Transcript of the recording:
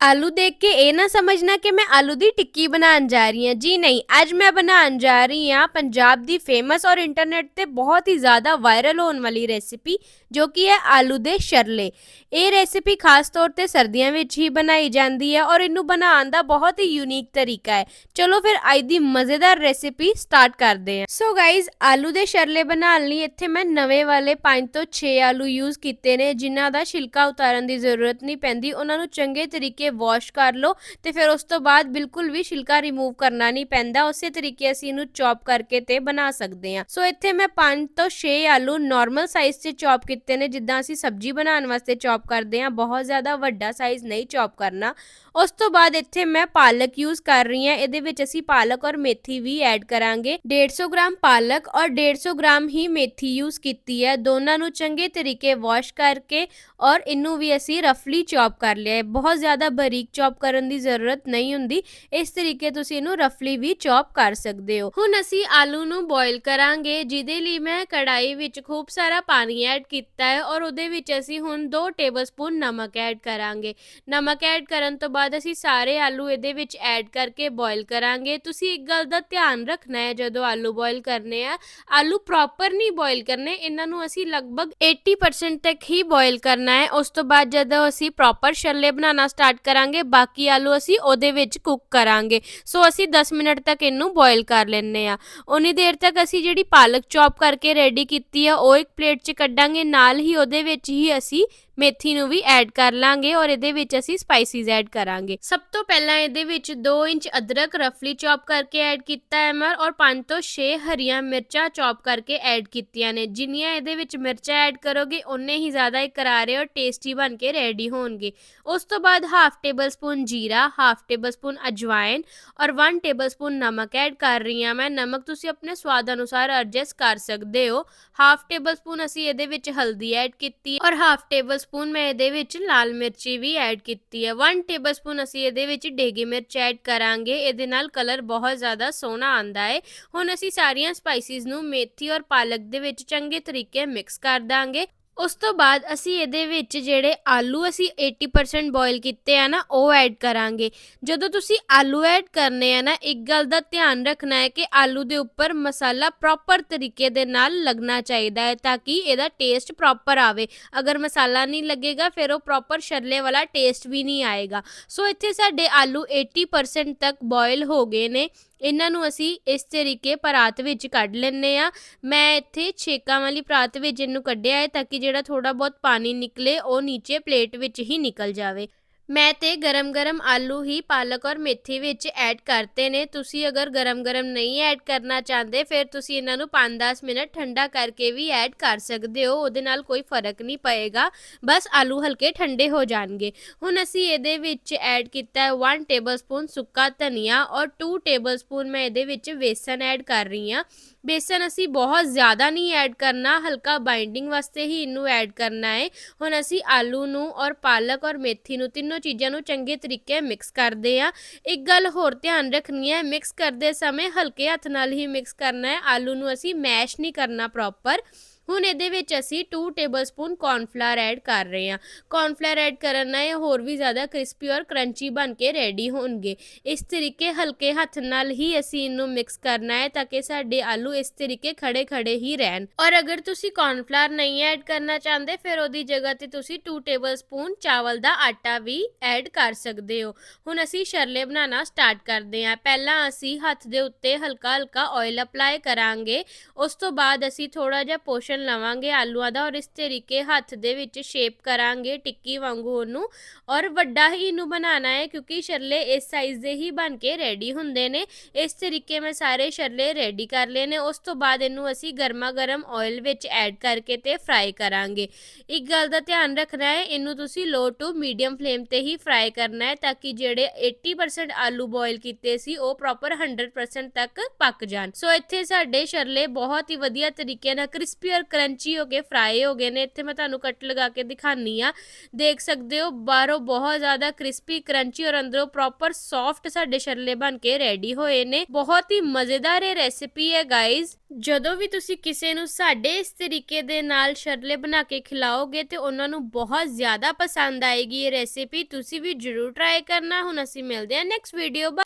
ਆਲੂ ਦੇਖ ਕੇ ਇਹ ਨਾ ਸਮਝਣਾ ਕਿ ਮੈਂ ਆਲੂ ਦੀ ਟਿੱਕੀ ਬਣਾਉਣ ਜਾ ਰਹੀ ਹਾਂ ਜੀ ਨਹੀਂ ਅੱਜ ਮੈਂ ਬਣਾਉਣ ਜਾ ਰਹੀ ਹਾਂ ਪੰਜਾਬ ਦੀ ਫੇਮਸ ਔਰ ਇੰਟਰਨੈਟ ਤੇ ਬਹੁਤ ਹੀ ਜ਼ਿਆਦਾ ਵਾਇਰਲ ਹੋਣ ਵਾਲੀ ਰੈਸਿਪੀ ਜੋ ਕਿ ਹੈ ਆਲੂ ਦੇ ਸ਼ਰਲੇ ਇਹ ਰੈਸਿਪੀ ਖਾਸ ਤੌਰ ਤੇ ਸਰਦੀਆਂ ਵਿੱਚ ਹੀ ਬਣਾਈ ਜਾਂਦੀ ਹੈ ਔਰ ਇਹਨੂੰ ਬਣਾਉਣ ਦਾ ਬਹੁਤ ਹੀ ਯੂਨੀਕ ਤਰੀਕਾ ਹੈ ਚਲੋ ਫਿਰ ਅੱਜ ਦੀ ਮਜ਼ੇਦਾਰ ਰੈਸਿਪੀ ਸਟਾਰਟ ਕਰਦੇ ਹਾਂ ਸੋ ਗਾਇਜ਼ ਆਲੂ ਦੇ ਸ਼ਰਲੇ ਬਣਾਉਣ ਲਈ ਇੱਥੇ ਮੈਂ ਨਵੇਂ ਵਾਲੇ 5 ਤੋਂ 6 ਆਲੂ ਯੂਜ਼ ਕੀਤੇ ਨੇ ਜਿਨ੍ਹਾਂ ਦਾ ਛਿਲਕਾ ਉਤਾਰਨ ਦੀ ਜ਼ਰੂਰਤ ਨਹੀਂ ਪੈਂਦੀ ਉਹਨਾਂ ਨੂੰ ਚੰਗੇ ਤਰੀਕੇ ਵਾਸ਼ ਕਰ ਲਓ ਤੇ ਫਿਰ ਉਸ ਤੋਂ ਬਾਅਦ ਬਿਲਕੁਲ ਵੀ ਛਿਲਕਾ ਰਿਮੂਵ ਕਰਨਾ ਨਹੀਂ ਪੈਂਦਾ, ਉਸੇ ਤਰੀਕੇ ਅਸੀਂ ਇਹਨੂੰ ਚੌਪ ਕਰਕੇ ਤੇ ਬਣਾ ਸਕਦੇ ਹਾਂ। ਸੋ ਇੱਥੇ ਮੈਂ 5 ਤੋਂ 6 ਆਲੂ ਨਾਰਮਲ ਸਾਈਜ਼ 'ਚ ਚੌਪ ਕੀਤੇ ਨੇ, ਜਿੱਦਾਂ ਅਸੀਂ ਸਬਜ਼ੀ ਬਣਾਉਣ ਵਾਸਤੇ ਚੌਪ ਕਰਦੇ ਹਾਂ, ਬਹੁਤ ਜ਼ਿਆਦਾ ਵੱਡਾ ਸਾਈਜ਼ ਨਹੀਂ ਚੌਪ ਕਰਨਾ। ਉਸ ਤੋਂ ਬਾਅਦ ਇੱਥੇ ਮੈਂ ਪਾਲਕ ਯੂਜ਼ ਕਰ ਰਹੀ ਹਾਂ, ਇਹਦੇ ਵਿੱਚ ਅਸੀਂ ਪਾਲਕ ਔਰ ਮੇਥੀ ਵੀ ਐਡ ਕਰਾਂਗੇ। 150 ਗ੍ਰਾਮ ਪਾਲਕ ਔਰ 150 ਗ੍ਰਾਮ ਹੀ ਮੇਥੀ ਯੂਜ਼ ਕੀਤੀ ਹੈ। ਦੋਨਾਂ ਨੂੰ ਚੰਗੇ ਤਰੀਕੇ ਵਾਸ਼ ਕਰਕੇ ਔਰ ਇਹਨੂੰ ਵੀ ਅਸੀਂ ਰਫਲੀ ਚੌਪ ਕਰ ਲਿਆ ਹੈ। ਬਹੁਤ ਜ਼ਿਆਦਾ ਬਰੀਕ ਚੌਪ ਕਰਨ ਦੀ ਜ਼ਰੂਰਤ ਨਹੀਂ ਹੁੰਦੀ, ਇਸ ਤਰੀਕੇ ਤੁਸੀਂ ਇਹਨੂੰ ਰਫਲੀ ਵੀ ਚੌਪ ਕਰ ਸਕਦੇ ਹੋ। ਹੁਣ ਅਸੀਂ ਆਲੂ ਨੂੰ ਬੋਇਲ ਕਰਾਂਗੇ, ਜਿਹਦੇ ਲਈ ਮੈਂ ਕੜਾਈ ਵਿੱਚ ਖੂਬ ਸਾਰਾ ਪਾਣੀ ਐਡ ਕੀਤਾ ਹੈ ਔਰ ਉਹਦੇ ਵਿੱਚ ਅਸੀਂ ਹੁਣ 2 ਟੇਬਲਸਪੂਨ ਨਮਕ ਐਡ ਕਰਾਂਗੇ। ਨਮਕ ਐਡ ਕਰਨ ਤੋਂ ਬਾਅਦ ਅਸੀਂ ਸਾਰੇ ਆਲੂ ਇਹਦੇ ਵਿੱਚ ਐਡ ਕਰਕੇ ਬੋਇਲ ਕਰਾਂਗੇ। ਤੁਸੀਂ ਇੱਕ ਗੱਲ ਦਾ ਧਿਆਨ ਰੱਖਣਾ ਹੈ, ਜਦੋਂ ਆਲੂ ਬੋਇਲ ਕਰਨੇ ਆ, ਆਲੂ ਪ੍ਰੋਪਰ ਨਹੀਂ ਬੋਇਲ ਕਰਨੇ, ਇਹਨਾਂ ਨੂੰ ਅਸੀਂ ਲਗਭਗ 80% ਤੱਕ ਹੀ ਬੋਇਲ ਕਰਨਾ ਹੈ। ਉਸ ਤੋਂ ਬਾਅਦ ਜਦੋਂ ਅਸੀਂ ਪ੍ਰੋਪਰ ਛੱਲੇ ਬਣਾਉਣਾ ਸਟਾਰਟ ਕਰਾਂਗੇ, ਬਾਕੀ ਆਲੂ ਅਸੀਂ ਉਹਦੇ ਵਿੱਚ ਕੁੱਕ ਕਰਾਂਗੇ। ਸੋ ਅਸੀਂ 10 ਮਿੰਟ ਤੱਕ ਇਹਨੂੰ ਬੋਇਲ ਕਰ ਲੈਣੇ ਆ ਉਨੀ ਦੇਰ ਤੱਕ ਅਸੀਂ ਜਿਹੜੀ ਪਾਲਕ ਚੌਪ ਕਰਕੇ ਰੈਡੀ ਕੀਤੀ ਆ, ਉਹ ਇੱਕ ਪਲੇਟ 'ਚ ਕੱਢਾਂਗੇ। ਨਾਲ ਹੀ ਉਹਦੇ ਵਿੱਚ ਹੀ ਅਸੀਂ ਮੇਥੀ ਨੂੰ ਵੀ ਐਡ ਕਰ ਲਾਂਗੇ ਔਰ ਇਹਦੇ ਵਿੱਚ ਅਸੀਂ ਸਪਾਈਸੀਜ਼ ਐਡ ਕਰਾਂਗੇ। ਸਭ ਤੋਂ ਪਹਿਲਾਂ ਇਹਦੇ ਵਿੱਚ 2 ਇੰਚ ਅਦਰਕ ਰਫਲੀ ਚੌਪ ਕਰਕੇ ਐਡ ਕੀਤਾ ਹੈ ਮੈਂ ਔਰ 5 ਤੋਂ 6 ਹਰੀਆਂ ਮਿਰਚਾਂ ਚੌਪ ਕਰਕੇ ਐਡ ਕੀਤੀਆਂ ਨੇ। ਜਿੰਨੀਆਂ ਇਹਦੇ ਵਿੱਚ ਮਿਰਚਾਂ ਐਡ ਕਰੋਗੇ ਉਨੇ ਹੀ ਜ਼ਿਆਦਾ ਇਹ ਕਰਾਰੇ ਔਰ ਟੇਸਟੀ ਬਣ ਕੇ ਰੈਡੀ ਹੋਣਗੇ। ਉਸ ਤੋਂ ਬਾਅਦ ਹਾਫ ਟੇਬਲ ਸਪੂਨ ਜੀਰਾ ਹਾਫ ਟੇਬਲ ਸਪੂਨ ਅਜਵਾਇਨ ਔਰ 1 ਟੇਬਲ ਸਪੂਨ ਨਮਕ ਐਡ ਕਰ ਰਹੀ ਹਾਂ ਮੈਂ। ਨਮਕ ਤੁਸੀਂ ਆਪਣੇ ਸਵਾਦ ਅਨੁਸਾਰ ਐਡਜਸਟ ਕਰ ਸਕਦੇ ਹੋ। ਹਾਫ ਟੇਬਲ ਸਪੂਨ ਅਸੀਂ ਇਹਦੇ ਵਿੱਚ ਹਲਦੀ ਐਡ ਕੀਤੀ ਔਰ ਹਾਫ ਟੇਬਲ ਸਪੂਨ ਮੈਂ ਇਹਦੇ ਵਿੱਚ ਲਾਲ ਮਿਰਚੀ ਵੀ ਐਡ ਕੀਤੀ ਹੈ। 1 ਟੇਬਲ ਸਪੂਨ ਅਸੀਂ ਇਹਦੇ ਵਿੱਚ ਡੇਗੀ ਮਿਰਚ ਐਡ ਕਰਾਂਗੇ। ਇਹਦੇ ਨਾਲ ਕਲਰ ਬਹੁਤ ਜ਼ਿਆਦਾ ਸੋਹਣਾ ਆਂਦਾ ਹੈ। ਹੁਣ ਅਸੀਂ ਸਾਰੀਆਂ ਸਪਾਈਸਿਸ ਨੂੰ ਮੇਥੀ ਔਰ ਪਾਲਕ ਦੇ ਵਿੱਚ ਚੰਗੇ ਤਰੀਕੇ ਮਿਕਸ ਕਰ ਦਾਂਗੇ। ਉਸ ਤੋਂ ਬਾਅਦ ਅਸੀਂ ਇਹਦੇ ਵਿੱਚ ਜਿਹੜੇ ਆਲੂ ਅਸੀਂ 80% ਬੋਇਲ ਕੀਤੇ ਆ ਨਾ, ਉਹ ਐਡ ਕਰਾਂਗੇ। ਜਦੋਂ ਤੁਸੀਂ ਆਲੂ ਐਡ ਕਰਨੇ ਆ ਨਾ, ਇੱਕ ਗੱਲ ਦਾ ਧਿਆਨ ਰੱਖਣਾ ਹੈ ਕਿ ਆਲੂ ਦੇ ਉੱਪਰ ਮਸਾਲਾ ਪ੍ਰੋਪਰ ਤਰੀਕੇ ਦੇ ਨਾਲ ਲੱਗਣਾ ਚਾਹੀਦਾ ਹੈ ਤਾਂ ਕਿ ਇਹਦਾ ਟੇਸਟ ਪ੍ਰੋਪਰ ਆਵੇ। ਅਗਰ ਮਸਾਲਾ ਨਹੀਂ ਲੱਗੇਗਾ, ਫਿਰ ਉਹ ਪ੍ਰੋਪਰ ਛਰਲੇ ਵਾਲਾ ਟੇਸਟ ਵੀ ਨਹੀਂ ਆਏਗਾ। ਸੋ ਇੱਥੇ ਸਾਡੇ ਆਲੂ 80% ਤੱਕ ਬੋਇਲ ਹੋ ਗਏ ਨੇ। ਇਹਨਾਂ ਨੂੰ ਅਸੀਂ ਇਸ ਤਰੀਕੇ ਪਰਾਤ ਵਿੱਚ ਕੱਢ ਲੈਂਦੇ ਆ ਮੈਂ ਇੱਥੇ ਛੇਕਾਂ ਵਾਲੀ ਪਰਾਤ ਵਿੱਚ ਇਹਨੂੰ ਕੱਢਿਆ ਹੈ ਤਾਂ ਕਿ ਜਿਹੜਾ ਥੋੜਾ ਬਹੁਤ ਪਾਣੀ ਨਿਕਲੇ ਉਹ ਨੀਚੇ ਪਲੇਟ ਵਿੱਚ ਹੀ ਨਿਕਲ ਜਾਵੇ। ਮੈਂ ਤੇ ਗਰਮ-ਗਰਮ ਆਲੂ ਹੀ ਪਾਲਕ ਔਰ ਮੇਥੀ ਵਿੱਚ ਐਡ ਕਰਤੇ ਨੇ। ਤੁਸੀਂ ਅਗਰ ਗਰਮ-ਗਰਮ ਨਹੀਂ ਐਡ ਕਰਨਾ ਚਾਹੁੰਦੇ, ਫਿਰ ਤੁਸੀਂ ਇਹਨਾਂ ਨੂੰ 5-10 ਮਿੰਟ ਠੰਡਾ ਕਰਕੇ ਵੀ ਐਡ ਕਰ ਸਕਦੇ ਹੋ। ਉਹਦੇ ਨਾਲ ਕੋਈ ਫ਼ਰਕ ਨਹੀਂ ਪਏਗਾ। ਬਸ ਆਲੂ ਹਲਕੇ ਠੰਡੇ ਹੋ ਜਾਣਗੇ। ਹੁਣ ਅਸੀਂ ਇਹਦੇ ਵਿੱਚ ਐਡ ਕੀਤਾ ਹੈ 1 ਟੇਬਲਸਪੂਨ ਸੁੱਕਾ ਧਨੀਆ ਔਰ 2 ਟੇਬਲਸਪੂਨ ਮੈਂ ਇਹਦੇ ਵਿੱਚ ਵੇਸਨ ਐਡ ਕਰ ਰਹੀ ਹਾਂ। ਬੇਸਨ ਅਸੀਂ ਬਹੁਤ ਜ਼ਿਆਦਾ ਨਹੀਂ ਐਡ ਕਰਨਾ, ਹਲਕਾ ਬਾਈਂਡਿੰਗ ਵਾਸਤੇ ਹੀ ਇਹਨੂੰ ਐਡ ਕਰਨਾ ਹੈ ਹੁਣ ਅਸੀਂ ਆਲੂ ਨੂੰ ਔਰ ਪਾਲਕ ਔਰ ਮੇਥੀ ਨੂੰ ਤਿੰਨੋਂ ਚੀਜ਼ਾਂ ਨੂੰ ਚੰਗੇ ਤਰੀਕੇ ਮਿਕਸ ਕਰਦੇ ਆ। ਇੱਕ ਗੱਲ ਹੋਰ ਧਿਆਨ ਰੱਖਣੀ ਹੈ ਮਿਕਸ ਕਰਦੇ ਸਮੇਂ ਹਲਕੇ ਹੱਥ ਨਾਲ ਹੀ ਮਿਕਸ ਕਰਨਾ ਹੈ ਆਲੂ ਨੂੰ ਅਸੀਂ ਮੈਸ਼ ਨਹੀਂ ਕਰਨਾ ਪ੍ਰੋਪਰ ਹੁਣ ਇਹਦੇ ਵਿੱਚ ਅਸੀਂ 2 ਟੇਬਲਸਪੂਨ ਕੌਰਨਫਲਾਵਰ ਐਡ ਕਰ ਰਹੇ ਹਾਂ। ਕੌਰਨਫਲਾਵਰ ਐਡ ਕਰਨ ਨਾਲ ਇਹ ਹੋਰ ਵੀ ਜ਼ਿਆਦਾ ਕ੍ਰਿਸਪੀ ਔਰ ਕਰੰਚੀ ਬਣ ਕੇ ਰੈਡੀ ਹੋਣਗੇ। ਇਸ ਤਰੀਕੇ ਹਲਕੇ ਹੱਥ ਨਾਲ ਹੀ ਅਸੀਂ ਇਹਨੂੰ ਮਿਕਸ ਕਰਨਾ ਹੈ ਤਾਂ ਕਿ ਸਾਡੇ ਆਲੂ ਇਸ ਤਰੀਕੇ ਖੜੇ ਖੜੇ ਹੀ ਰਹਿਣ। ਔਰ ਅਗਰ ਤੁਸੀਂ ਕੌਰਨਫਲਾਵਰ ਨਹੀਂ ਐਡ ਕਰਨਾ ਚਾਹੁੰਦੇ, ਫਿਰ ਉਹਦੀ ਜਗ੍ਹਾ ਤੇ ਤੁਸੀਂ 2 ਟੇਬਲਸਪੂਨ ਚਾਵਲ ਦਾ ਆਟਾ ਵੀ ਐਡ ਕਰ ਸਕਦੇ ਹੋ। ਹੁਣ ਅਸੀਂ ਸ਼ਰਲੇ ਬਣਾਉਣਾ ਸਟਾਰਟ ਕਰਦੇ ਹਾਂ। ਪਹਿਲਾਂ ਅਸੀਂ ਹੱਥ ਦੇ ਉੱਤੇ ਹਲਕਾ ਹਲਕਾ ਆਇਲ ਅਪਲਾਈ ਕਰਾਂਗੇ। ਉਸ ਤੋਂ ਬਾਅਦ ਅਸੀਂ ਥੋੜਾ ਜਿਹਾ ਪੋਸ਼ਨ ਲਵਾਂਗੇ, ਆਲੂਆਂ ਦਾ ਔਰ ਇਸ ਤਰੀਕੇ ਹੱਥ ਦੇ ਵਿੱਚ ਸ਼ੇਪ ਕਰਾਂਗੇ ਟਿੱਕੀ ਵਾਂਗੂ ਉਹਨੂੰ। ਔਰ ਵੱਡਾ ਹੀ ਇਹਨੂੰ ਬਣਾਉਣਾ ਹੈ ਕਿਉਂਕਿ ਸ਼ਰਲੇ ਇਸ ਸਾਈਜ਼ ਦੇ ਹੀ ਬਣ ਕੇ ਰੈਡੀ ਹੁੰਦੇ ਨੇ। ਇਸ ਤਰੀਕੇ ਮੈਂ ਸਾਰੇ ਸ਼ਰਲੇ ਰੈਡੀ ਕਰ ਲਏ ਨੇ। ਉਸ ਤੋਂ ਬਾਅਦ ਇਹਨੂੰ ਅਸੀਂ ਗਰਮਾ ਗਰਮ ਆਇਲ ਵਿੱਚ ਐਡ ਕਰਕੇ ਤੇ ਫਰਾਈ ਕਰਾਂਗੇ। ਇੱਕ ਗੱਲ ਦਾ ਧਿਆਨ ਰੱਖਣਾ ਹੈ, ਇਹਨੂੰ ਤੁਸੀਂ ਲੋ ਟੂ ਮੀਡੀਅਮ ਫਲੇਮ ਤੇ ਹੀ ਫਰਾਈ ਕਰਨਾ ਹੈ ਤਾਂ ਕਿ ਜਿਹੜੇ 80% ਆਲੂ ਬੋਇਲ ਕੀਤੇ ਸੀ, ਉਹ ਪ੍ਰੋਪਰ 100% ਤੱਕ ਪੱਕ ਜਾਣ। ਸੋ ਇੱਥੇ ਸਾਡੇ ਸ਼ਰਲੇ ਬਹੁਤ ਹੀ ਵਧੀਆ ਤਰੀਕੇ ਨਾਲ ਕ੍ਰਿਸਪੀ ਔਰ ਕਰੰਚੀ ਹੋ ਕੇ ਫਰਾਈ ਹੋ ਗਏ ਨੇ, ਇੱਥੇ ਮੈਂ ਤੁਹਾਨੂੰ ਕੱਟ ਲਗਾ ਕੇ ਦਿਖਾਨੀ ਆ। ਦੇਖ ਸਕਦੇ ਹੋ, ਬਾਹਰੋਂ ਬਹੁਤ ਜ਼ਿਆਦਾ ਕ੍ਰਿਸਪੀ ਕਰੰਚੀ ਔਰ ਅੰਦਰੋਂ ਪ੍ਰੋਪਰ ਸੌਫਟ ਸਾਡੇ ਛਰਲੇ ਬਣ ਕੇ ਰੈਡੀ ਹੋਏ ਨੇ। ਬਹੁਤ ਹੀ ਮਜ਼ੇਦਾਰ ਇਹ ਰੈਸਿਪੀ ਹੈ ਗਾਇਜ਼ ਜਦੋਂ ਵੀ ਤੁਸੀਂ ਕਿਸੇ ਨੂੰ ਸਾਡੇ ਇਸ ਤਰੀਕੇ ਦੇ ਨਾਲ ਛਰਲੇ ਬਣਾ ਕੇ ਖਿਲਾਓਗੇ ਤੇ ਉਹਨਾਂ ਨੂੰ ਬਹੁਤ ਜ਼ਿਆਦਾ ਪਸੰਦ ਆਏਗੀ ਇਹ ਰੈਸਿਪੀ ਤੁਸੀਂ ਵੀ ਜਰੂਰ ਟਰਾਈ ਕਰਨਾ। ਹੁਣ ਅਸੀਂ ਮਿਲਦੇ ਹਾਂ ਨੈਕਸਟ ਵੀਡੀਓ